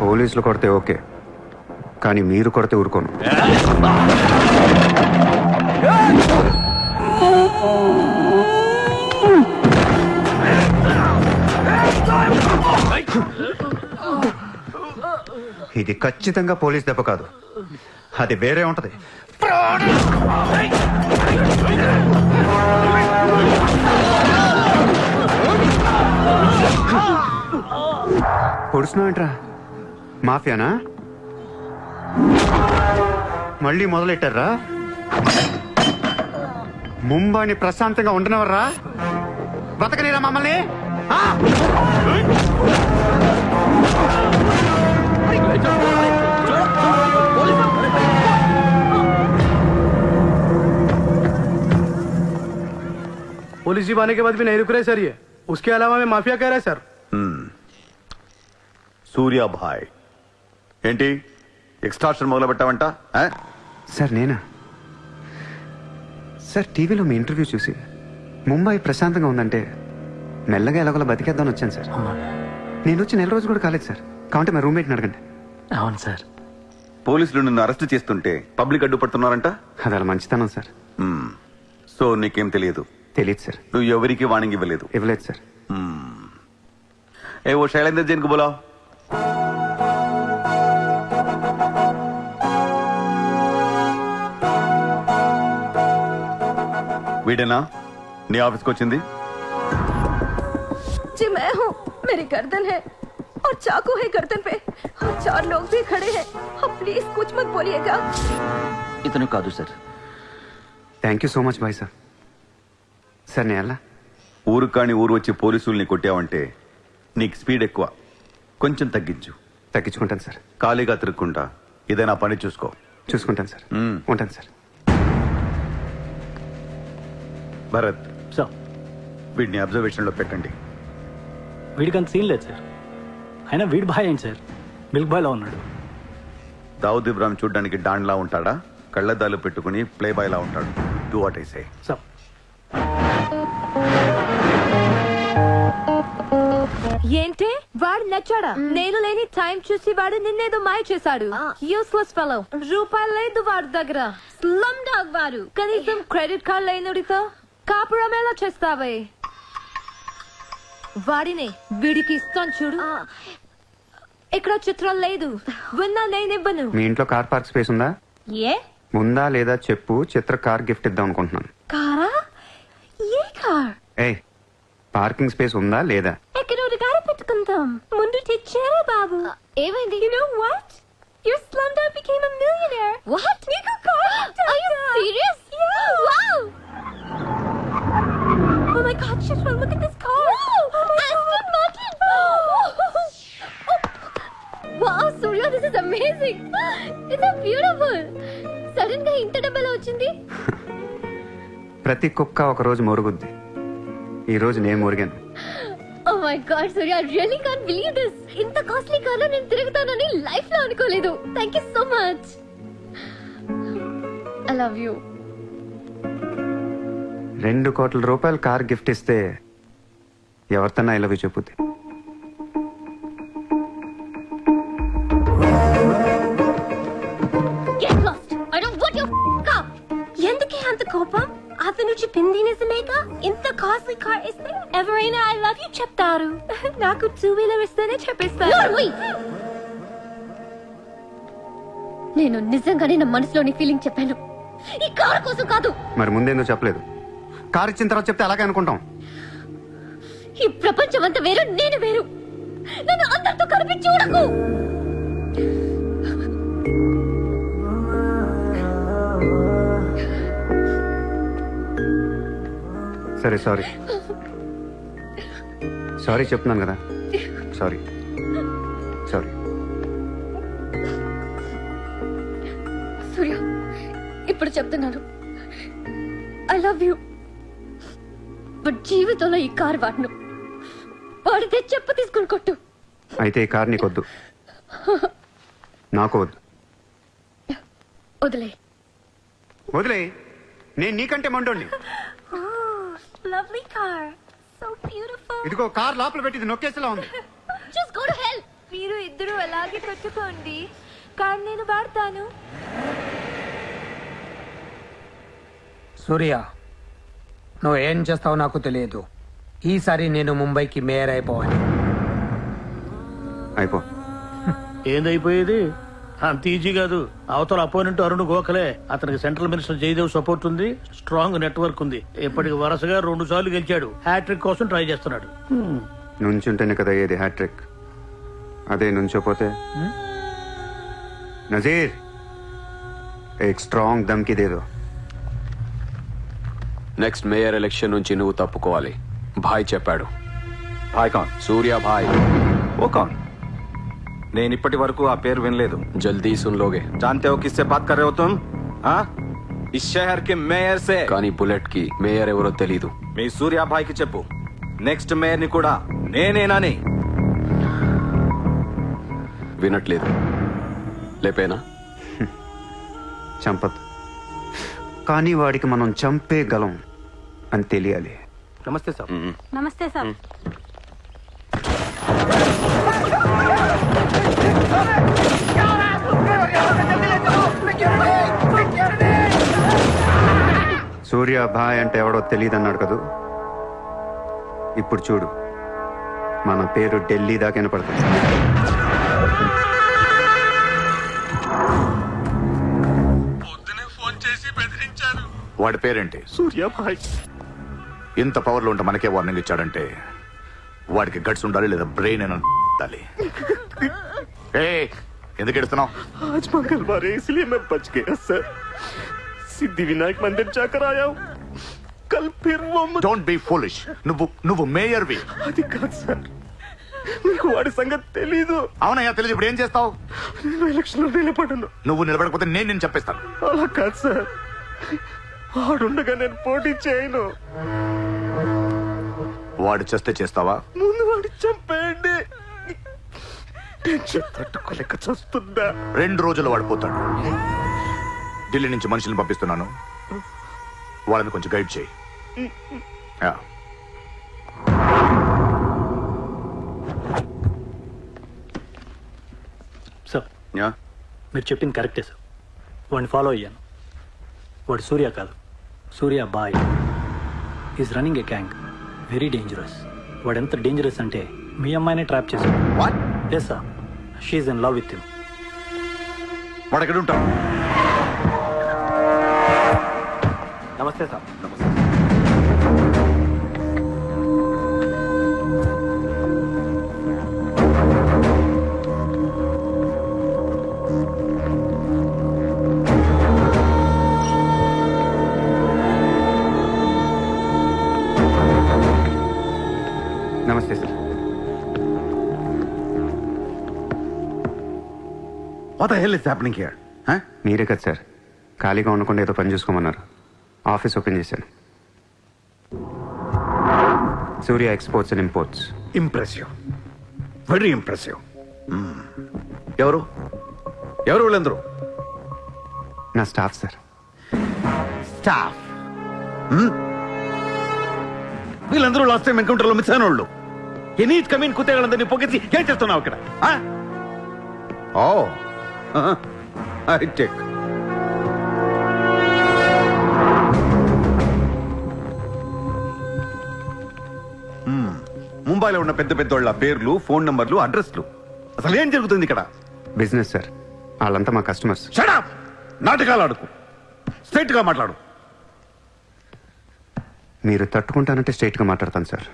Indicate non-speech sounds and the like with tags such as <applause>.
పోలీసులు కొడితే ఓకే కానీ మీరు కొడితే ఊరుకోను. ఇది ఖచ్చితంగా పోలీస్ దెబ్బ కాదు. అది వేరే ఉంటది. పొడుస్తున్నావేంట్రా మాఫియానా మళ్ళీ మొదలెట్టారా ముంబైని ప్రశాంతంగా ఉండనవర్రా బతకనీరా మమ్మల్ని ఆ? पुलिस जीप आने के बाद भी नहीं रुक रहे सर ये उसके अलावा मैं माफिया कह रहा है सर సూర్యాభాయ్ ఏంటి? ఎక్స్ట్రాక్షన్ మొదలు పెట్టావంట ఆ? సార్ నేనా? సార్ టీవీలో మీ ఇంటర్వ్యూ చూసి ముంబై ప్రశాంతంగా ఉందంటే మెల్లగా ఎలాగోలా బతికేద్దామని వచ్చాను సార్. నేను వచ్చి నెల రోజు కూడా కాలేదు సార్. కాబట్టి మా రూమ్మేట్ని అడగండి. అవును సార్. పోలీసులు నిన్ను అరెస్ట్ చేస్తుంటే పబ్లిక్ అడ్డుపడుతున్నారంట? అది అలా మంచితనం సార్. సో నీకేం తెలియదు? తెలియదు సార్. నువ్వు ఎవరికి వాణింగ్ ఇవ్వలేదు? ఇవ్వలేదు సార్. ఏ ఓ శైలేందర్ జైన్కు వీడేనా నీ ఆఫీస్కి వచ్చింది जी मैं हूँ मेरी गर्दन है और चाकू है गर्दन पे और चार लोग भी खड़े हैं आप प्लीज कुछ मत बोलिएगा ఇతను కాదు sir thank you so much bye sir sir నేను ఎలా ఊరు కాని ఊరు వచ్చి పోలీసుల్ని కొట్టావంటే నీకు స్పీడ్ ఎక్కువ కొంచెం తగ్గించు తగ్గించుకుంటాను సార్ ఖాళీగా తిరుక్కుంటా ఏదైనా పని చూసుకో చూసుకుంటాను సార్ మ్మ్. ఉంటాను సార్ భరత్ సార్ వీడిని అబ్జర్వేషన్లో పెట్టండి. వీడికి అంత సీన్ లేదు సార్. అయినా వీడి బాయ్ ఏంటి సార్? మిల్క్ బాయ్లో ఉన్నాడు. దావుద్ ఇబ్రాహిం చూడడానికి డాన్లా ఉంటాడా? కళ్ళద్దాలు పెట్టుకుని ప్లే బాయ్ లా ఉంటాడు. Do what I say sir ఏంటి? వాడు నచ్చాడా? నేను లేని టైం చూసి వాడు నిన్నేదో మాయ చేశాడు. యూస్లెస్ ఫెలో రూపాయలు లేదు వాడి దగ్గర. స్లమ్ డాగ్ వాడు. కనీసం క్రెడిట్ కార్డ్ లేనుడితో కాపురం ఎలా చేస్తావే? వాడినే వీడికి ఇస్తాను చూడు. ఇక్కడ చిత్రం లేదు. విన్నా నేనివ్వను. మీ ఇంట్లో కార్ పార్క్ స్పేస్ ఉందా? ఏ? ఉందా లేదా చెప్పు చిత్ర కార్ గిఫ్ట్ ఇద్దాం అనుకుంటున్నాను. కారా? A car? A parking space ఉందా లేదా? ఎక్కడ గారి పెట్టుకుందాం. ముందు తెచ్చారా బాబు. ఏమైంది? You know what your slumdog became a millionaire what నీకు car are you serious wow my god, Shishra, look at this car! Aston Martin! wow, Surya, this is amazing! It's so beautiful! సడన్గా ఇంత డబ్బులు వచ్చింది. ప్రతి కుక్క ఒక రోజు మొరుగుద్ది. ఈ రోజు నేను మురిగాను. ఓ my god Surya really can't believe this ఇంత కాస్ట్లీ కార్లో నేను తిరుగుతానని లైఫ్లో అనుకోలేదు. Thank you so much I love you రెండు కోట్ల రూపాయలు కార్ గిఫ్ట్ ఇస్తే ఎవరితోనా ఐ లవ్ యూ చెప్పుద్ది. కార్ ఎందుకే అంత కోపం? అతను చెప్పింది నిజమేగా? ఇంత కాస్ట్లీ కార్ ఇస్తే ఎవరైనా ఐ లవ్ యూ చెప్తారు. <laughs> నాకు టూ వీలర్ ఇస్తేనే చెప్పిస్తారు. నేను నిజంగానే నా మనసులోని ఫీలింగ్ చెప్పాను. ఈ కార్ కోసం కాదు. మరి ముందేందో చెప్పలేదు. కార్ ఇచ్చిన తర్వాత చెప్తే అలాగే అనుకుంటాం. ఈ ప్రపంచం అంతా వేరు నేను వేరు. నన్ను అందరితో కలిపి చూడకు. సరే సారీ. సారీ చెప్తున్నాను కదా. సారీ. సారీ. సూర్య ఇప్పుడు చెప్తున్నాను. ఐ లవ్ యూ బట్ జీవితంలో ఈ కారు వాడను. వాడితే చెప్పు తీసుకుని కొట్టు. అయితే ఈ కార్ నీకొద్దు. నాకు వద్దు. వదిలే. వదిలే. నేను నీకంటే మండోండి లవ్లీ కార్. సో బ్యూటిఫుల్ ఇదిగో కార్ లోపల పెట్టి ఇది నొక్కేసేలా ఉంది. జస్ట్ గో టు హెల్ మీరు ఇద్దరు అలాగే పెట్టుకోండి కానీ నేను వాడతాను. సూర్య నువ్వు ఏం చేస్తావో నాకు తెలియదు. ఈసారి నేను ముంబైకి మేయర్ అయిపోవాలి. అయిపో. ఏందైపోయేది? అంత ఈజీ కాదు. అవతల అపోనెంట్ అరుణ్ గోఖలే. అతనికి సెంట్రల్ మినిస్టర్ జయదేవ్ సపోర్ట్ ఉంది స్ట్రాంగ్ నెట్వర్క్ ఉంది. ఇప్పటికి వరుసగా రెండు సార్లు గెలిచాడు. హ్యాట్రిక్ కోసం ట్రై చేస్తున్నాడు. నుంచుంటేనే కదా ఏది హ్యాట్రిక్ అదే నుంచోపోతే నజీర్! ఏ స్ట్రాంగ్ దమ్కి దేదో నెక్స్ట్ మేయర్ ఎలక్షన్ నుంచి నువ్వు తప్పుకోవాలి భాయ్ చెప్పాడు భాయ్ కాన్ సూర్య భాయ్ ఓ కాన్ నేను ఇప్పటి వరకు ఆ పేరు వినలేదు జల్దీ సున్లోగే जानते हो किससे बात कर रहे हो तुम हाँ इस शहर के మేయర్ से కానీ బుల్లెట్ కి మేయర్ ఎవరో తెలీదు మీ సూర్యాభాయ్కి చెప్పు నెక్స్ట్ మేయర్ ని కూడా నేనేనని వినట్లేదు లేపేనా చంపదు కానీ వాడికి మనం చంపేయగలం అని తెలియాలి. నమస్తే సార్. నమస్తే సార్. సూర్య భాయ్ అంటే ఎవడో తెలియదన్నాడు కదూ? ఇప్పుడు చూడు. మన పేరు ఢిల్లీ దాకా వినపడుతుంది. వాడి పేరేంటి సూర్యాభాయ్ ఇంత పవర్లో ఉంటే మనకే వార్నింగ్ ఇచ్చాడంటే వాడికి గట్స్ ఉండాలి లేదా బ్రెయిన్ అని <laughs> ఉండాలి ఏ ఎందుకు ఎడుతున్నావు आज मंगलवार है इसलिए मैं बच गया सर सिद्धि विनायक मंदिर जाकर आया हूँ कल फिर वो मुझे డోంట్ బి ఫోలిష్ నువ్వు నువ్వు మేయర్వి అది కాదు సార్ మీకు వాడి సంగతి తెలీదు అవునయ్యా తెలియదు ఇప్పుడు ఏం చేస్తావు నేను ఎలక్షన్ లో నిలబడను నువ్వు నిలబడకపోతే నేను నేను చెప్పేస్తాను అలా కాదు సార్ వాడుండగా నేను పోటీ చేయను. వాడు చేస్తే చేస్తావా? ముందు వాడి చంపేయండి. టెన్షన్ తట్టుకోలేక చస్తుందా? రెండు రోజులు వాడు పోతాడు. ఢిల్లీ నుంచి మనుషుల్ని పంపిస్తున్నాను. వాళ్ళని కొంచెం గైడ్ చేయి. Sir ya. మీరు చెప్పింది కరెక్టే సార్. వాడిని ఫాలో అయ్యాను. వాడు సూర్య కాదు. Surya boy. Is running a gang very dangerous వాడు ఎంత డేంజరస్ అంటే మీ అమ్మాయినే ట్రాప్ చేశాడు. What? Yes sir she's in love with him వాడు ఎక్కడ ఉంటాడు నమస్తే సార్ నమస్తే. Sir. What the hell is happening here మీరే కదా సార్. ఖాళీగా ఉండకుండా ఏదో పని చూసుకోమన్నారు. ఆఫీస్ ఓపెన్ చేశాను. Surya exports and imports impressive very impressive ఎవరు? ఎవరు వీళ్ళందరూ? నా స్టాఫ్ సార్ స్టాఫ్ వీళ్ళందరూ లాస్ట్ టైం ఎన్కౌంటర్లో మిస్ అయిన వాళ్ళు ఎనీత్ కమీన్ కుత్తేగాళ్ళందరినీ పొగేసి ఏం చేస్తున్నావు ఇక్కడ? ఓ. ఐ టేక్ ముంబైలో ఉన్న పెద్ద పెద్ద వాళ్ళ పేర్లు ఫోన్ నంబర్లు అడ్రస్లు. అసలు ఏం జరుగుతుంది ఇక్కడ? బిజినెస్ సార్ వాళ్ళంతా మా కస్టమర్స్ షడప్ నాటకాలు ఆడుకు. స్ట్రైట్గా మాట్లాడు. మీరు తట్టుకుంటానంటే స్ట్రైట్గా మాట్లాడతాను సార్